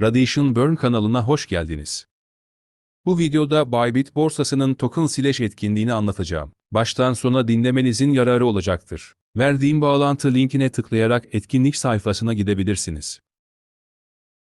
Radiation Burn kanalına hoş geldiniz. Bu videoda Bybit borsasının token slash etkinliğini anlatacağım. Baştan sona dinlemenizin yararı olacaktır. Verdiğim bağlantı linkine tıklayarak etkinlik sayfasına gidebilirsiniz.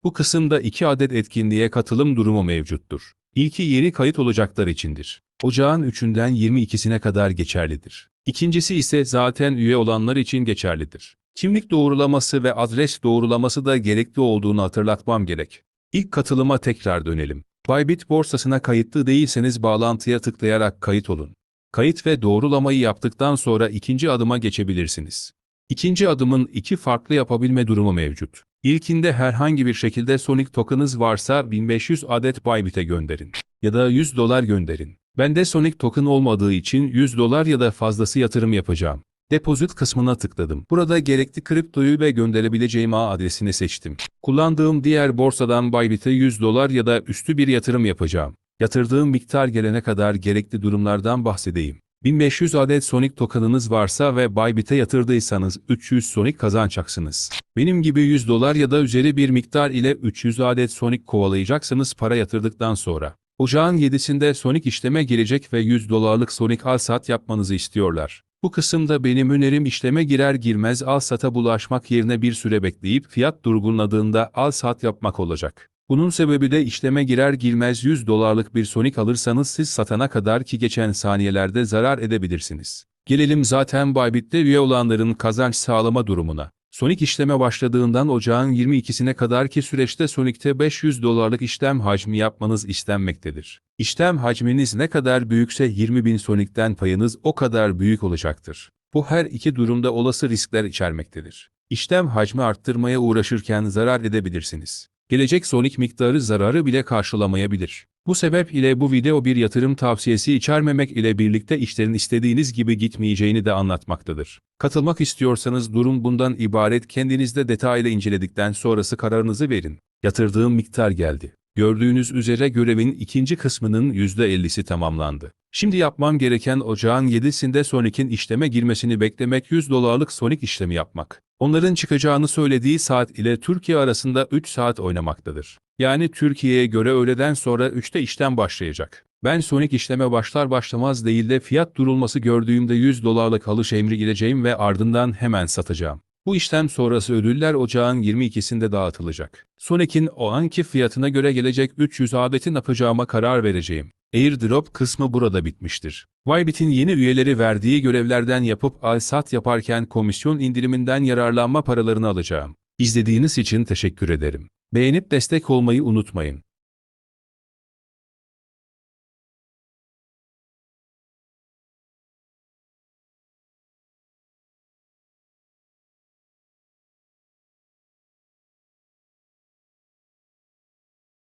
Bu kısımda iki adet etkinliğe katılım durumu mevcuttur. İlki yeni kayıt olacaklar içindir. Ocağın 3'ünden 22'sine kadar geçerlidir. İkincisi ise zaten üye olanlar için geçerlidir. Kimlik doğrulaması ve adres doğrulaması da gerekli olduğunu hatırlatmam gerek. İlk katılıma tekrar dönelim. Bybit borsasına kayıtlı değilseniz bağlantıya tıklayarak kayıt olun. Kayıt ve doğrulamayı yaptıktan sonra ikinci adıma geçebilirsiniz. İkinci adımın iki farklı yapabilme durumu mevcut. İlkinde herhangi bir şekilde Sonic token'ınız varsa 1500 adet Bybit'e gönderin. Ya da 100 dolar gönderin. Bende Sonic token olmadığı için 100 dolar ya da fazlası yatırım yapacağım. Depozit kısmına tıkladım. Burada gerekli kriptoyu ve gönderebileceğim ağ adresini seçtim. Kullandığım diğer borsadan Bybit'e 100 dolar ya da üstü bir yatırım yapacağım. Yatırdığım miktar gelene kadar gerekli durumlardan bahsedeyim. 1500 adet Sonic token'ınız varsa ve Bybit'e yatırdıysanız 300 Sonic kazanacaksınız. Benim gibi 100 dolar ya da üzeri bir miktar ile 300 adet Sonic kovalayacaksınız para yatırdıktan sonra. Ocağın 7'sinde Sonic işleme girecek ve 100 dolarlık Sonic al sat yapmanızı istiyorlar. Bu kısımda benim önerim işleme girer girmez al sata bulaşmak yerine bir süre bekleyip fiyat durgunladığında al sat yapmak olacak. Bunun sebebi de işleme girer girmez 100 dolarlık bir Sonic alırsanız siz satana kadar ki geçen saniyelerde zarar edebilirsiniz. Gelelim zaten Bybit'te üye olanların kazanç sağlama durumuna. Sonic işleme başladığından ocağın 22'sine kadar ki süreçte Sonic'te 500 dolarlık işlem hacmi yapmanız istenmektedir. İşlem hacminiz ne kadar büyükse 20.000 Sonic'ten payınız o kadar büyük olacaktır. Bu her iki durumda olası riskler içermektedir. İşlem hacmi arttırmaya uğraşırken zarar edebilirsiniz. Gelecek Sonic miktarı zararı bile karşılamayabilir. Bu sebep ile bu video bir yatırım tavsiyesi içermemek ile birlikte işlerin istediğiniz gibi gitmeyeceğini de anlatmaktadır. Katılmak istiyorsanız durum bundan ibaret kendinizde detaylı inceledikten sonrası kararınızı verin. Yatırdığım miktar geldi. Gördüğünüz üzere görevin ikinci kısmının %50'si tamamlandı. Şimdi yapmam gereken ocağın 7'sinde Sonic'in işleme girmesini beklemek 100 dolarlık Sonic işlemi yapmak. Onların çıkacağını söylediği saat ile Türkiye arasında 3 saat oynamaktadır. Yani Türkiye'ye göre öğleden sonra 3'te işlem başlayacak. Ben Sonic işleme başlar başlamaz değil de fiyat durulması gördüğümde 100 dolarlık alış emri gireceğim ve ardından hemen satacağım. Bu işlem sonrası ödüller ocağın 22'sinde dağıtılacak. Sonic'in o anki fiyatına göre gelecek 300 adeti yapacağıma karar vereceğim. Airdrop kısmı burada bitmiştir. Bybit'in yeni üyeleri verdiği görevlerden yapıp al-sat yaparken komisyon indiriminden yararlanma paralarını alacağım. İzlediğiniz için teşekkür ederim. Beğenip destek olmayı unutmayın.